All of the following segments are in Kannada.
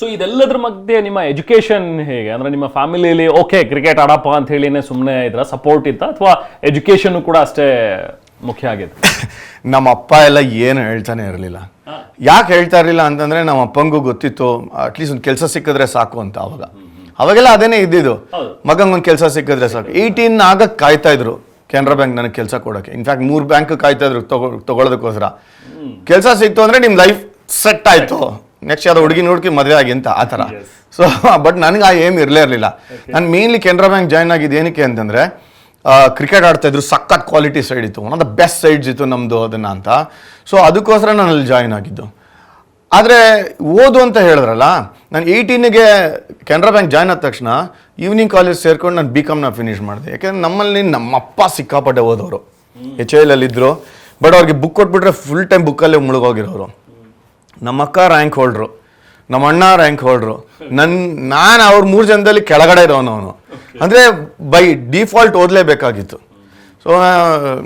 ಸೊ ಇದೆಲ್ಲದ್ರ ಮಧ್ಯೆ ನಿಮ್ಮ ಎಜುಕೇಶನ್ ಹೇಗೆ? ಅಂದ್ರೆ ನಿಮ್ಮ ಫ್ಯಾಮಿಲಿಯಲ್ಲಿ ಓಕೆ ಕ್ರಿಕೆಟ್ ಆಡಪ್ಪ ಅಂತ ಹೇಳಿನೇ ಸುಮ್ಮನೆ ಇದ್ರ ಸಪೋರ್ಟ್ ಇತ್ತ ಅಥವಾ ಎಜುಕೇಶನ್ ಕೂಡ ಅಷ್ಟೇ ಮುಖ್ಯ ಆಗಿದೆ? ನಮ್ಮ ಅಪ್ಪ ಎಲ್ಲ ಏನು ಹೇಳ್ತಾನೆ ಇರಲಿಲ್ಲ. ಯಾಕೆ ಹೇಳ್ತಾ ಇರಲಿಲ್ಲ ಅಂತಂದ್ರೆ ನಮ್ಮ ಅಪ್ಪಂಗೂ ಗೊತ್ತಿತ್ತು ಅಟ್ಲೀಸ್ಟ್ ಒಂದು ಕೆಲಸ ಸಿಕ್ಕಿದ್ರೆ ಸಾಕು ಅಂತ ಅವಾಗ. ಅವಾಗೆಲ್ಲ ಅದೇನೇ ಇದ್ದಿದ್ದು. ಮಗಂಗೆ ಒಂದು ಕೆಲಸ ಸಿಕ್ಕಿದ್ರೆ ಸಾಕು. ಏಯ್ಟೀನ್ ಆಗಕ್ಕೆ ಕಾಯ್ತಾ ಇದ್ರು. ಕೆನರಾ ಬ್ಯಾಂಕ್ ನನಗೆ ಕೆಲಸ ಕೊಡೋಕೆ ಇನ್ಫ್ಯಾಕ್ಟ್ ಮೂರು ಬ್ಯಾಂಕ್ ಕಾಯ್ತಾ ಇದ್ರು ತಗೊ ತಗೊಳ್ಳೋದಕ್ಕೋಸ್ಕರ ಕೆಲಸ ಸಿಕ್ತು ಅಂದ್ರೆ ನಿಮ್ಮ ಲೈಫ್ ಸೆಟ್ ಆಯ್ತು. ನೆಕ್ಸ್ಟ್ ಅದು ಹುಡುಗಿ ಹುಡುಕಿ ಮದುವೆ ಆಗಿ ಅಂತ ಆ ಥರ. ಸೊ ಬಟ್ ನನಗೆ ಆ ಏಮ್ ಇರಲೇ ಇರಲಿಲ್ಲ. ನಾನು ಮೇನ್ಲಿ ಕೆನರಾ ಬ್ಯಾಂಕ್ ಜಾಯ್ನ್ ಆಗಿದ್ದು ಏನಕ್ಕೆ ಅಂತಂದರೆ ಕ್ರಿಕೆಟ್ ಆಡ್ತಾ ಇದ್ರು ಸಖತ್ ಕ್ವಾಲಿಟಿ ಸೈಡ್ ಇತ್ತು. One of the best sides ಇತ್ತು ನಮ್ಮದು ಅದನ್ನು ಅಂತ. ಸೊ ಅದಕ್ಕೋಸ್ಕರ ನಾನು ಅಲ್ಲಿ ಜಾಯ್ನ್ ಆಗಿದ್ದು. ಆದರೆ ಓದು ಅಂತ ಹೇಳಿದ್ರಲ್ಲ ನಾನು ಏಯ್ಟೀನಿಗೆ ಕೆನರಾ ಬ್ಯಾಂಕ್ ಜಾಯ್ನ್ ಆದ ತಕ್ಷಣ ಈವ್ನಿಂಗ್ ಕಾಲೇಜ್ ಸೇರ್ಕೊಂಡು ನಾನು ಬಿ ಕಾಮ್ನ ಫಿನಿಷ್ ಮಾಡಿದೆ. ಯಾಕೆಂದ್ರೆ ನಮ್ಮಲ್ಲಿ ನಮ್ಮಪ್ಪ ಸಿಕ್ಕಾಪಟ್ಟೆ ಓದೋರು. ಎಚ್ ಎಲ್ ಇದ್ದರು ಬಟ್ ಅವ್ರಿಗೆ ಬುಕ್ ಕೊಟ್ಬಿಟ್ರೆ ಫುಲ್ ಟೈಮ್ ಬುಕ್ಕಲ್ಲೇ ಮುಳುಗೋಗಿರೋರು. ನಮ್ಮ ಅಕ್ಕ ರ್ಯಾಂಕ್ ಹೋಲ್ಡ್ರು ನಮ್ಮ ಅಣ್ಣ ರ್ಯಾಂಕ್ ಹೋಲ್ಡ್ರು ನನ್ನ ನಾನು ಅವ್ರ ಮೂರು ಜನದಲ್ಲಿ ಕೆಳಗಡೆ ಇರೋನು ಅವನು. ಅಂದರೆ ಬೈ ಡಿಫಾಲ್ಟ್ ಓದಲೇಬೇಕಾಗಿತ್ತು. ಸೊ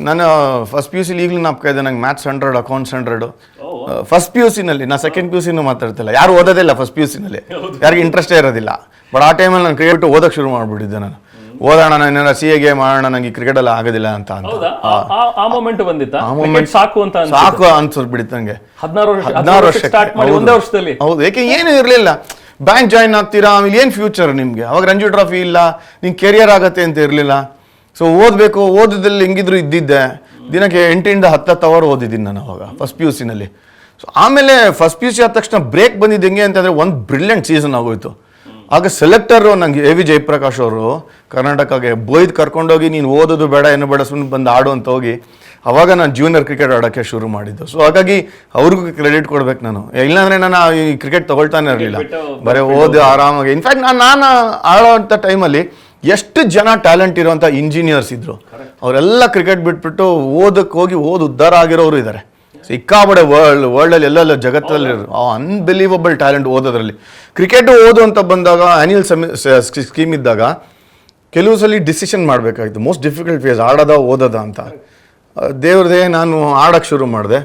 ನಾನು ಫಸ್ಟ್ ಪಿ ಯು ಸಿಲಿ ಈಗಲೂ ನಾಪ್ಕ ಇದೆ ನಂಗೆ maths hundred accounts hundred first P U ಸಿನಲ್ಲಿ ನಾನು ಸೆಕೆಂಡ್ ಪಿ ಯು ಸಿನೂ ಮಾತಾಡ್ತಿಲ್ಲ. ಯಾರು ಓದೋದಿಲ್ಲ ಫಸ್ಟ್ ಪಿ ಯು ಸಿನಲ್ಲಿ ಯಾರಿಗೆ ಇಂಟ್ರೆಸ್ಟೇ ಇರೋದಿಲ್ಲ. ಬಟ್ ಆ ಟೈಮಲ್ಲಿ ನಾನು ಕ್ರಿಕೆಟ್ ಓದೋಕೆ ಶುರು ಮಾಡಿಬಿಟ್ಟಿದ್ದೆ ನಾನು. ಓದೋಣ ನಾನು ಏನಾರ ಸಿ ಎಗೆ ಮಾಡೋಣ ನನಗೆ ಕ್ರಿಕೆಟ್ ಎಲ್ಲ ಆಗೋದಿಲ್ಲ ಅಂತ ಅಂತ. ಹೌದಾ? ಆ- ಆ- ಆ ಮೊಮೆಂಟ್ ಬಂದಿತ್ತ? ಆ moment ಸಾಕು ಅಂತ ಅನ್ಸುತ್ತೆ. ಸಾಕು ಅನ್ಸ್ಬಿಡ್ತು ನಂಗೆ. ಹದಿನಾರು ವರ್ಷ ಹದಿನಾರು ವರ್ಷ ಸ್ಟಾರ್ಟ್ ಮಾಡಿ ಒಂದೇ ವರ್ಷದಲ್ಲಿ? ಹೌದು. ಯಾಕೆ ಏನು ಇರಲಿಲ್ಲ. ಬ್ಯಾಂಕ್ ಜಾಯಿನ್ ಆಗ್ತೀರಾ? ಆಮೇಲೆ ಏನು ಫ್ಯೂಚರ್ ನಿಮಗೆ? ಅವಾಗ ರಂಜಿ ಟ್ರಾಫಿ ಇಲ್ಲ. ನಿಂಗೆ ಕೆರಿಯರ್ ಆಗತ್ತೆ ಅಂತ ಇರಲಿಲ್ಲ. ಸೊ ಓದಬೇಕು. ಓದೋದ್ರಲ್ಲಿ ಹೆಂಗಿದ್ರು ಇದ್ದಿದ್ದೆ. ದಿನಕ್ಕೆ ಎಂಟರಿಂದ ಹತ್ತತ್ತು ಅವರ್ ಓದಿದ್ದೀನಿ ನಾನು ಅವಾಗ ಫಸ್ಟ್ ಪಿ ಯು ಸಿನಲ್ಲಿ ಸೊ ಆಮೇಲೆ ಫಸ್ಟ್ ಪಿ ಯು ಸಿ ಆದ ತಕ್ಷಣ ಬ್ರೇಕ್ ಬಂದಿದ್ದು ಹೆಂಗೆ ಅಂತಂದರೆ ಒಂದು ಬ್ರಿಲಿಯಂಟ್ ಸೀಸನ್ ಆಗೋಯ್ತು. ಆಗ ಸೆಲೆಕ್ಟರು ನಂಗೆ ಎ ವಿ ಜಯಪ್ರಕಾಶ್ ಅವರು ಕರ್ನಾಟಕಗೆ ಬೋಯ್ದು ಕರ್ಕೊಂಡೋಗಿ ನೀನು ಓದೋದು ಬೇಡ ಏನು ಬೇಡ ಸುಮ್ಮನೆ ಬಂದು ಆಡು ಅಂತ ಹೋಗಿ ಅವಾಗ ನಾನು ಜೂನಿಯರ್ ಕ್ರಿಕೆಟ್ ಆಡೋಕ್ಕೆ ಶುರು ಮಾಡಿದ್ದು. ಸೊ ಹಾಗಾಗಿ ಅವ್ರಿಗೂ ಕ್ರೆಡಿಟ್ ಕೊಡ್ಬೇಕು ನಾನು. ಇಲ್ಲಾಂದರೆ ನಾನು ಈ ಕ್ರಿಕೆಟ್ ತೊಗೊಳ್ತಾನೆ ಇರಲಿಲ್ಲ. ಬರೀ ಓದಿ ಆರಾಮಾಗಿ. ಇನ್ಫ್ಯಾಕ್ಟ್ ನಾನು ನಾನು ಆಡೋವಂಥ ಟೈಮಲ್ಲಿ ಎಷ್ಟು ಜನ ಟ್ಯಾಲೆಂಟ್ ಇರುವಂಥ ಇಂಜಿನಿಯರ್ಸ್ ಇದ್ದರು ಅವರೆಲ್ಲ ಕ್ರಿಕೆಟ್ ಬಿಟ್ಬಿಟ್ಟು ಓದಕ್ಕೆ ಹೋಗಿ ಓದು ಉದ್ಧಾರ ಆಗಿರೋರು ಇದ್ದಾರೆ ಸಿಕ್ಕಾಬಡೆ ವರ್ಲ್ಡ್ ವರ್ಲ್ಡಲ್ಲಿ ಎಲ್ಲೆಲ್ಲ ಜಗತ್ತಲ್ಲಿ ಅನ್ಬಿಲೀವಬಲ್ ಟ್ಯಾಲೆಂಟ್ ಓದೋದ್ರಲ್ಲಿ. ಕ್ರಿಕೆಟ್ ಓದು ಅಂತ ಬಂದಾಗ ಆ್ಯನ್ಯಲ್ ಸೆಮಿ ಸ್ಕೀಮ್ ಇದ್ದಾಗ ಕೆಲವು ಸಲ ಡಿಸಿಷನ್ ಮಾಡಬೇಕಾಗಿತ್ತು. ಮೋಸ್ಟ್ ಡಿಫಿಕಲ್ಟ್ ಫೇಸ್ ಆಡೋದ ಓದೋದ ಅಂತ. ದೇವ್ರದೇ ನಾನು ಆಡೋಕ್ಕೆ ಶುರು ಮಾಡಿದೆ.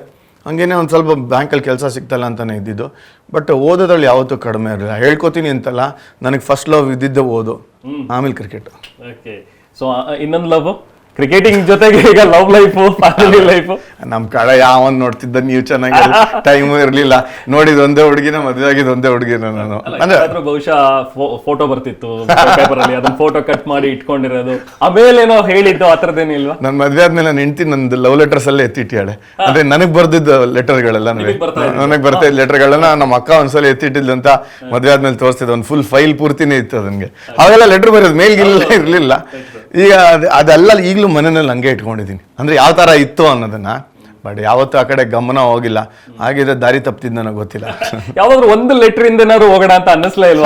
ಹಂಗೇನೆ ಒಂದು ಸ್ವಲ್ಪ ಬ್ಯಾಂಕಲ್ಲಿ ಕೆಲಸ ಸಿಗ್ತಲ್ಲ ಅಂತಲೇ ಇದ್ದಿದ್ದು. ಬಟ್ ಓದೋದ್ರಲ್ಲಿ ಯಾವತ್ತೂ ಕಡಿಮೆ ಇರಲಿಲ್ಲ. ಹೇಳ್ಕೊತೀನಿ ಅಂತಲ್ಲ ನನಗೆ ಫಸ್ಟ್ ಲವ್ ಇದ್ದಿದ್ದೆ ಓದು. ಆಮೇಲೆ ಕ್ರಿಕೆಟ್ ಓಕೆ ಸೊ ಇನ್ನೊಂದು ಲವ್ ಕ್ರಿಕೆಟಿಂಗ್ ಜೊತೆಗೆ ಈಗ ಲವ್ ಲೈಫ್ ಫ್ಯಾಮಿಲಿ ಲೈಫ್ ನಮ್ ಕಡೆ ಯಾವನ್ ನೋಡ್ತಿದ್ದ ನೀವು ಚೆನ್ನಾಗಿ ಟೈಮ್ ಇರ್ಲಿಲ್ಲ. ನೋಡಿದ ಒಂದೇ ಹುಡುಗಿನ ಮದುವೆ ಆಗಿದ ಒಂದೇ ಹುಡುಗಿನ ನಾನು. ಅಂದ್ರೆ ಬಹುಶಃ ಫೋಟೋ ಬರ್ತಿತ್ತು ಪೇಪರ್ ಅಲ್ಲಿ. ಅದನ್ನ ಫೋಟೋ ಕಟ್ ಮಾಡಿ ಇಟ್ಕೊಂಡಿರೋದು. ಆಮೇಲೇನೋ ಹೇಳಿದ್ದು ಆ ಥರದ್ದೇನು ಇಲ್ವಾ? ನನ್ನ ಮದುವೆ ಆದ್ಮೇಲೆ ನಾನು ಹೆಂಡ್ತಿ ನಂದು ಲವ್ ಲೆಟರ್ಸ್ ಅಲ್ಲೇ ಎತ್ತಿಟ್ಟಿಯಾಳೆ ಅಂದ್ರೆ ನನಗೆ ಬರ್ದಿದ್ದ ಲೆಟರ್ಗಳೆಲ್ಲ ನನಗೆ ಬರ್ತಾ ಇದ್ದ ಲೆಟರ್ಗಳನ್ನ ನಮ್ಮ ಅಕ್ಕ ಒಂದ್ಸಲ ಎತ್ತಿಟ್ಟಿದ್ಲಂತ ಅಂತ ಮದುವೆ ಆದ್ಮೇಲೆ ತೋರಿಸ್ತಿದ್ದೆ. ಒಂದು ಫುಲ್ ಫೈಲ್ ಪೂರ್ತಿನೇ ಇತ್ತು ಅದನ್ಗೆ. ಅವಾಗೆಲ್ಲ ಲೆಟರ್ ಬರೋದು ಮೇಲ್ಗಿಲ್ಲ ಇರಲಿಲ್ಲ. ಈಗ ಅದು ಅದೆಲ್ಲ ಈಗಲೂ ಮನೆಯಲ್ಲಿ ಹಂಗೆ ಇಟ್ಕೊಂಡಿದ್ದೀನಿ. ಅಂದ್ರೆ ಯಾವ ಥರ ಇತ್ತು ಅನ್ನೋದನ್ನ ಬಟ್ ಯಾವತ್ತೂ ಆ ಕಡೆ ಗಮನ ಹೋಗಿಲ್ಲ. ಹಾಗಿದ್ರೆ ದಾರಿ ತಪ್ಪಿದ್ ನನಗೆ ಗೊತ್ತಿಲ್ಲ. ಯಾವಾದ್ರೂ ಒಂದು ಲೆಟರ್ ಇಂದನಾದ್ರು ಹೋಗೋಣ ಅಂತ ಅನ್ನಿಸ್ಲೇ ಇಲ್ಲ.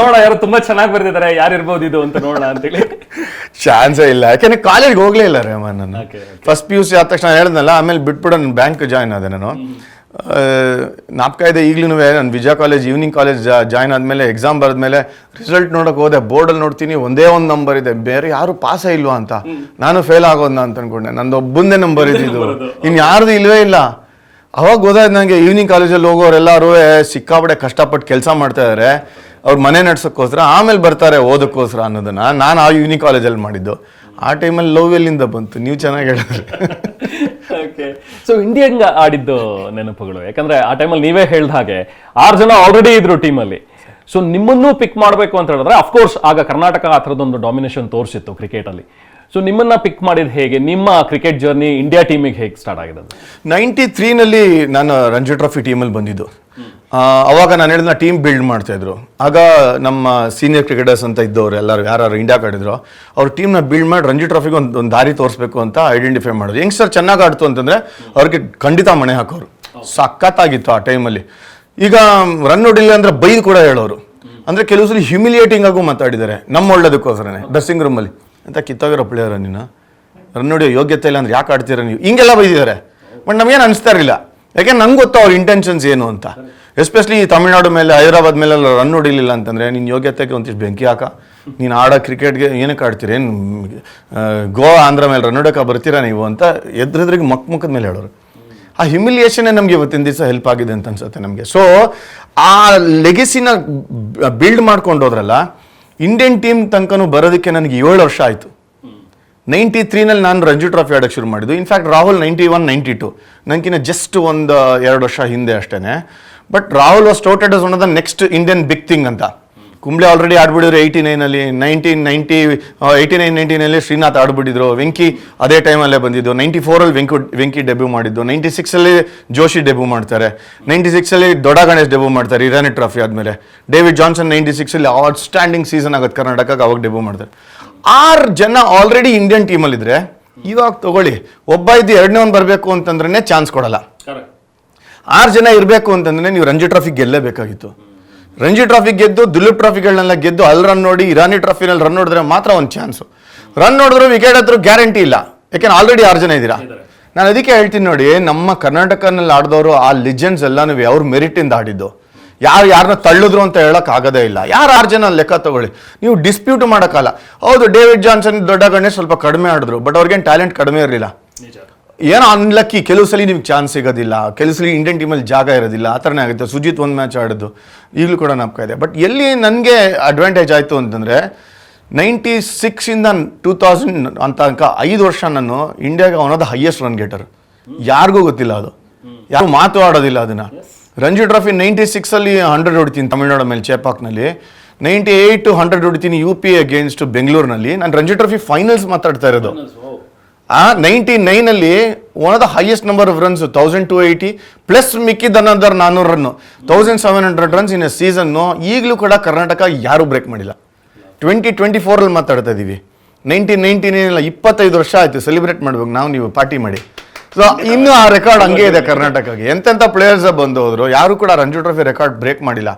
ನೋಡ ಯಾರು ತುಂಬಾ ಚೆನ್ನಾಗಿ ಬರ್ತಿದ್ದಾರೆ ಯಾರು ಇರ್ಬೋದು ಇದು ಅಂತ ನೋಡೋಣ ಅಂತೇಳಿ. ಚಾನ್ಸೇ ಇಲ್ಲ. ಯಾಕೆಂದ್ರೆ ಕಾಲೇಜ್ಗೆ ಹೋಗ್ಲೇ ಇಲ್ಲ ರೇಮನ್ ನಾನು. ಫಸ್ಟ್ ಪಿ ಯು ಸಿ ಆದ ತಕ್ಷಣ ಹೇಳಿದ್ನಲ್ಲ ಆಮೇಲೆ ಬಿಟ್ಬಿಡೋಣ ನಾನು ಬ್ಯಾಂಕ್ ಜಾಯ್ನ್ ಆದೆ ನಾನು. ನಾಪ್ಕ ಇದೆ ಈಗಲೂ ನಾನು Vijaya college evening college join ಆದಮೇಲೆ ಎಕ್ಸಾಮ್ ಬರೆದ್ಮೇಲೆ ರಿಸಲ್ಟ್ ನೋಡೋಕೆ ಹೋದೆ ಬೋರ್ಡಲ್ಲಿ ನೋಡ್ತೀನಿ ಒಂದೇ ಒಂದು ನಂಬರ್ ಇದೆ ಬೇರೆ ಯಾರು ಪಾಸೇ ಇಲ್ವಾ ಅಂತ. ನಾನು ಫೇಲ್ ಆಗೋದ್ನ ಅಂತ ಅನ್ಕೊಂಡೆ ನಂದು ಒಬ್ಬಂದೇ ನಂಬರ್ ಇದ್ದಿದ್ದು. ಇನ್ನು ಯಾರ್ದು ಇಲ್ವೇ ಇಲ್ಲ. ಅವಾಗ ಗೊತ್ತಾಯ್ತು ನನಗೆ ಈವ್ನಿಂಗ್ ಕಾಲೇಜಲ್ಲಿ ಹೋಗೋರೆಲ್ಲರೂ ಸಿಕ್ಕಾಪಟ್ಟೆ ಕಷ್ಟಪಟ್ಟು ಕೆಲಸ ಮಾಡ್ತಾ ಇದ್ದಾರೆ ಅವ್ರು ಮನೆ ನಡ್ಸೋಕ್ಕೋಸ್ಕರ ಆಮೇಲೆ ಬರ್ತಾರೆ ಓದೋಕ್ಕೋಸ್ಕರ ಅನ್ನೋದನ್ನ ನಾನು ಆ ಯೂನಿಕ್ ಕಾಲೇಜಲ್ಲಿ ಮಾಡಿದ್ದು. ಆ ಟೈಮಲ್ಲಿ ಲವ್ ಎಲ್ಲಿಂದ ಬಂತು? ನೀವು ಚೆನ್ನಾಗಿ ಹೇಳಿದ್ರಿ ಓಕೆ ಸೊ ಇಂಡಿಯನ್ ಆಡಿದ್ದು ನೆನಪುಗಳು. ಯಾಕಂದ್ರೆ ಆ ಟೈಮಲ್ಲಿ ನೀವೇ ಹೇಳ್ದ ಹಾಗೆ ಆರು ಜನ ಆಲ್ರೆಡಿ ಇದ್ರು ಟೀಮಲ್ಲಿ ಸೊ ನಿಮ್ಮನ್ನು ಪಿಕ್ ಮಾಡಬೇಕು ಅಂತ ಹೇಳಿದ್ರೆ ಅಫ್ಕೋರ್ಸ್ ಆಗ ಕರ್ನಾಟಕ ಆ ಥರದೊಂದು ಡಾಮಿನೇಷನ್ ತೋರಿಸಿತ್ತು ಕ್ರಿಕೆಟಲ್ಲಿ ಸೊ ನಿಮ್ಮನ್ನ ಪಿಕ್ ಮಾಡಿದ ಹೇಗೆ? ನಿಮ್ಮ ಕ್ರಿಕೆಟ್ ಜರ್ನಿ ಇಂಡಿಯಾ ಟೀಮಿಗೆ ಹೇಗೆ ಸ್ಟಾರ್ಟ್ ಆಗಿದೆ ಅದು? ನೈಂಟಿ ತ್ರೀನಲ್ಲಿ ನಾನು ರಂಜಿ ಟ್ರಾಫಿ ಟೀಮಲ್ಲಿ ಬಂದಿದ್ದು. ಅವಾಗ ನಾನು ಹೇಳಿದ ಟೀಮ್ ಬಿಲ್ಡ್ ಮಾಡ್ತಾ ಇದ್ರು. ಆಗ ನಮ್ಮ ಸೀನಿಯರ್ ಕ್ರಿಕೆಟರ್ಸ್ ಅಂತ ಇದ್ದವ್ರು ಎಲ್ಲರೂ ಯಾರು ಇಂಡಿಯಾ ಕಾಡಿದ್ರು ಅವ್ರ ಟೀಮ್ನ ಬಿಲ್ಡ್ ಮಾಡಿ ರಂಜಿ ಟ್ರಾಫಿಗೆ ಒಂದು ಒಂದು ದಾರಿ ತೋರಿಸ್ಬೇಕು ಅಂತ ಐಡೆಂಟಿಫೈ ಮಾಡೋದು ಯಂಗ್ಸ್ಟರ್ ಚೆನ್ನಾಗಿ ಆಡ್ತು ಅಂತಂದರೆ, ಅವ್ರಿಗೆ ಖಂಡಿತ ಮಣೆ ಹಾಕೋರು. ಸಖತ್ತಾಗಿತ್ತು ಆ ಟೈಮಲ್ಲಿ ಈಗ ರನ್ ಹೊಡಿಲಿಲ್ಲ ಅಂದ್ರೆ ಬೈದು ಕೂಡ ಹೇಳೋರು. ಅಂದರೆ ಕೆಲವು ಸಲ ಹ್ಯುಮಿಲಿಯೇಟಿಂಗ್ ಆಗು ಮಾತಾಡಿದ್ದಾರೆ, ನಮ್ಮ ಒಳ್ಳೇದಕ್ಕೋಸ್ಕರನೇ ಡ್ರೆಸ್ಸಿಂಗ್ ರೂಮಲ್ಲಿ ಅಂತ ಕಿತ್ತೋಗಿರೋ ಪ್ಲೇಯರ ನೀನು? ರನ್ ನೋಡಿ ಯೋಗ್ಯತೆ ಇಲ್ಲ ಅಂದ್ರೆ ಯಾಕೆ ಆಡ್ತೀರ ನೀವು? ಹಿಂಗೆಲ್ಲ ಬೈದಿದ್ದಾರೆ. ಬಟ್ ನಮಗೇನು ಅನಿಸ್ತಾ ಇರಲಿಲ್ಲ. ಯಾಕೆ ನಂಗೆ ಗೊತ್ತು ಅವ್ರ ಇಂಟೆನ್ಷನ್ಸ್ ಏನು ಅಂತ. ಎಸ್ಪೆಷಲಿ ತಮಿಳ್ನಾಡು ಮೇಲೆ, ಹೈದರಾಬಾದ್ ಮೇಲೆ ರನ್ ನೋಡಿಲಿಲ್ಲ ಅಂತಂದರೆ ನಿನ್ನ ಯೋಗ್ಯತೆಗೆ ಒಂದಿಷ್ಟು ಬೆಂಕಿ ಹಾಕ. ನೀನು ಆಡೋ ಕ್ರಿಕೆಟ್ಗೆ ಏನಕ್ಕೆ ಆಡ್ತೀರಿ? ಏನು ಗೋವಾ, ಆಂಧ್ರ ಮೇಲೆ ರನ್ ನೋಡೋಕೆ ಬರ್ತೀರಾ ನೀವು ಅಂತ ಎದ್ರೆದ್ರಿಗೆ ಮಕ್ ಮುಖದ ಮೇಲೆ ಹೇಳೋರು. ಆ ಹ್ಯುಮಿಲಿಯೇಷನ್ನೇ ನಮಗೆ ಇವತ್ತಿನ ದಿವಸ ಹೆಲ್ಪ್ ಆಗಿದೆ ಅಂತ ಅನ್ಸುತ್ತೆ ನಮಗೆ. ಸೊ ಆ ಲೆಗೆಸಿನ ಬಿಲ್ಡ್ ಮಾಡ್ಕೊಂಡು ಹೋದ್ರಲ್ಲ ಇಂಡಿಯನ್ ಟೀಮ್ ತನಕನೂ ಬರೋದಕ್ಕೆ ನನಗೆ ಏಳು ವರ್ಷ ಆಯಿತು. ನೈಂಟಿ ತ್ರೀನಲ್ಲಿ ನಾನು ರಂಜಿ ಟ್ರಾಫಿ ಆಡೋಕ್ಕೆ ಶುರು ಮಾಡಿದ್ದು. In fact Rahul ninety one, ninety two. ನನಗಿನ್ನ just ಒಂದು ಎರಡು ವರ್ಷ ಹಿಂದೆ ಅಷ್ಟೇ but Rahul was touted one of the next Indian big thing ಅಂತ. ಕುಂಬ್ಳೆ ಆಲ್ರೆಡಿ ಆಡ್ಬಿಡಿದ್ರು ಏಯ್ಟಿ ನೈನಲ್ಲಿ ನೈನ್ಟೀನ್ ನೈಂಟಿ ಏಯ್ಟಿ ನೈನ್ ನೈಂಟಿನಲ್ಲಿ ಶ್ರೀನಾಥ್ ಆಡ್ಬಿಟ್ಟಿದ್ರು ವೆಂಕಿ ಅದೇ ಟೈಮಲ್ಲೇ ಬಂದಿದ್ದು. ನೈಂಟಿ ಫೋರಲ್ಲಿ ವೆಂಕು ವೆಂಕಿ ಡೆಬ್ಯೂ ಮಾಡಿದ್ದು. ನೈಂಟಿ ಸಿಕ್ಸಲ್ಲಿ ಜೋಶಿ ಡೆಬ್ಯೂ ಮಾಡ್ತಾರೆ. ನೈಂಟಿ ಸಿಕ್ಸಲ್ಲಿ ದೊಡ್ಡ ಗಣೇಶ್ ಡೆಬ್ಯೂ ಮಾಡ್ತಾರೆ ಇರಾನಿ ಟ್ರಾಫಿ ಆದಮೇಲೆ. ಡೇವಿಡ್ ಜಾನ್ಸನ್ ನೈಂಟಿ ಸಿಕ್ಸಲ್ಲಿ ಔಟ್ಸ್ಟ್ಯಾಂಡಿಂಗ್ ಸೀಸನ್ ಆಗುತ್ತೆ ಕರ್ನಾಟಕಕ್ಕೆ ಅವಾಗ ಡೆಬ್ಯೂ ಮಾಡ್ತಾರೆ. ಆರು ಜನ ಆಲ್ರೆಡಿ ಇಂಡಿಯನ್ ಟೀಮಲ್ಲಿದ್ದರೆ ಇವಾಗ ತಗೊಳ್ಳಿ ಒಬ್ಬ ಇದ್ದು ಎರಡನೇ ಒಂದು ಬರಬೇಕು ಅಂತಂದ್ರೆ ಚಾನ್ಸ್ ಕೊಡಲ್ಲ. ಆರು ಜನ ಇರಬೇಕು ಅಂತಂದ್ರೆ ನೀವು ರಂಜಿ ಟ್ರಾಫಿ ಗೆಲ್ಲೇಬೇಕಾಗಿತ್ತು. ರಂಜಿ ಟ್ರಾಫಿ ಗೆದ್ದು ದುಲೀಪ್ ಟ್ರಾಫಿಗಳನ್ನೆಲ್ಲ ಗೆದ್ದು ಅಲ್ಲಿ ರನ್ ನೋಡಿ, ಇರಾನಿ ಟ್ರಾಫಿನಲ್ಲಿ ರನ್ ನೋಡಿದ್ರೆ ಮಾತ್ರ ಒಂದು ಚಾನ್ಸು ರನ್ ನೋಡಿದ್ರು ವಿಕೆಟ್ ಹತ್ರ ಗ್ಯಾರಂಟಿ ಇಲ್ಲ. ಯಾಕೆಂದ್ರೆ ಆಲ್ರೆಡಿ ಆರು ಜನ ಇದ್ದೀರಾ? ನಾನು ಅದಕ್ಕೆ ಹೇಳ್ತೀನಿ ನೋಡಿ, ನಮ್ಮ ಕರ್ನಾಟಕನಲ್ಲಿ ಆಡಿದವರು ಆ ಲಿಜೆಂಡ್ಸ್ ಎಲ್ಲನೂ ಅವ್ರ ಮೆರಿಟಿಂದ ಆಡಿದ್ದು? ಯಾರು ಯಾರನ್ನ ತಳ್ಳಿದ್ರು ಅಂತ ಹೇಳಕ್ ಆಗೋದೇ ಇಲ್ಲ. ಯಾರು ಆರು ಜನ ಲೆಕ್ಕ ತಗೊಳ್ಳಿ. ನೀವು ಡಿಸ್ಪ್ಯೂಟ್ ಮಾಡೋಕ್ಕಲ್ಲ ಹೌದು, ಡೇವಿಡ್ ಜಾನ್ಸನ್, ದೊಡ್ಡ ಗಣ್ಯ ಸ್ವಲ್ಪ ಕಡಿಮೆ ಆಡಿದ್ರು ಬಟ್ ಅವ್ರಿಗೇನು ಟ್ಯಾಲೆಂಟ್ ಕಡಿಮೆ ಇರಲಿಲ್ಲ. ಏನೋ ಅನ್ಲಕ್ಕಿ ಕೆಲವು ಸಲ ನಿಮ್ಗೆ ಚಾನ್ಸ್ ಸಿಗೋದಿಲ್ಲ. ಕೆಲವು ಸಲ ಇಂಡಿಯನ್ ಟೀಮಲ್ಲಿ ಜಾಗ ಇರೋದಿಲ್ಲ. ಆ ಥರನೇ ಆಗುತ್ತೆ. ಸುಜಿತ್ ಒಂದು ಮ್ಯಾಚ್ ಆಡಿದ್ದು. ಈಗಲೂ ಕೂಡ ನಾಪ್ಕ ಇದೆ. ಬಟ್ ಎಲ್ಲಿ ನನಗೆ ಅಡ್ವಾಂಟೇಜ್ ಆಯಿತು ಅಂತಂದರೆ ನೈಂಟಿ ಸಿಕ್ಸಿಂದ ಟೂ ತೌಸಂಡ್ ಅಂತ ಐದು ವರ್ಷ ನಾನು ಇಂಡಿಯಾಗೆ ದ ಹೈಯೆಸ್ಟ್ ರನ್ ಗೆಟರ್ ಯಾರಿಗೂ ಗೊತ್ತಿಲ್ಲ ಅದು. ಯಾರು ಮಾತು ಆಡೋದಿಲ್ಲ ಅದನ್ನು. ರಂಜಿ ಟ್ರಾಫಿ ನೈಂಟಿ ಸಿಕ್ಸಲ್ಲಿ ಹಂಡ್ರೆಡ್ ಹೊಡಿತೀನಿ ತಮಿಳ್ನಾಡು ಮೇಲೆ, ಚೇಪಾಕ್ನಲ್ಲಿ. ನೈಂಟಿ ಏಯ್ಟ್ ಹಂಡ್ರೆಡ್ ಹೊಡಿತೀನಿ ಯು ಪಿ ಅಗೇನ್ಸ್ಟ್ ಬೆಂಗಳೂರಿನಲ್ಲಿ. ನಾನು ರಂಜಿ ಟ್ರಾಫಿ ಫೈನಲ್ಸ್ ಮಾತಾಡ್ತಾ ಇರೋದು. ಆ ninety ನೈನಲ್ಲಿ one of the highest number of runs thousand two eighty plus ಮಿಕ್ಕಿದ್ದ another ನಾನ್ನೂರು run thousand seven hundred runs in a season ಈಗಲೂ ಕೂಡ ಕರ್ನಾಟಕ ಯಾರೂ ಬ್ರೇಕ್ ಮಾಡಿಲ್ಲ. ಟ್ವೆಂಟಿ ಟ್ವೆಂಟಿ ಫೋರಲ್ಲಿ ಮಾತಾಡ್ತಾ ಇದ್ದೀವಿ ನೈನ್ಟೀನ್ ನೈನ್ಟಿ ನೈನ್ ಇಪ್ಪತ್ತೈದು ವರ್ಷ ಆಯಿತು ಸೆಲೆಬ್ರೇಟ್ ಮಾಡ್ಬೇಕು, ನಾವು ನೀವು ಪಾರ್ಟಿ ಮಾಡಿ. ಸೊ ಇನ್ನೂ ಆ ರೆಕಾರ್ಡ್ ಹಂಗೆ ಇದೆ ಕರ್ನಾಟಕಗೆ ಎಂತೆಂಥ ಪ್ಲೇಯರ್ಸ್ ಬಂದು ಹೋದ್ರು ಯಾರು ಕೂಡ ರಂಜು ಟ್ರೋಫಿ ರೆಕಾರ್ಡ್ ಬ್ರೇಕ್ ಮಾಡಿಲ್ಲ.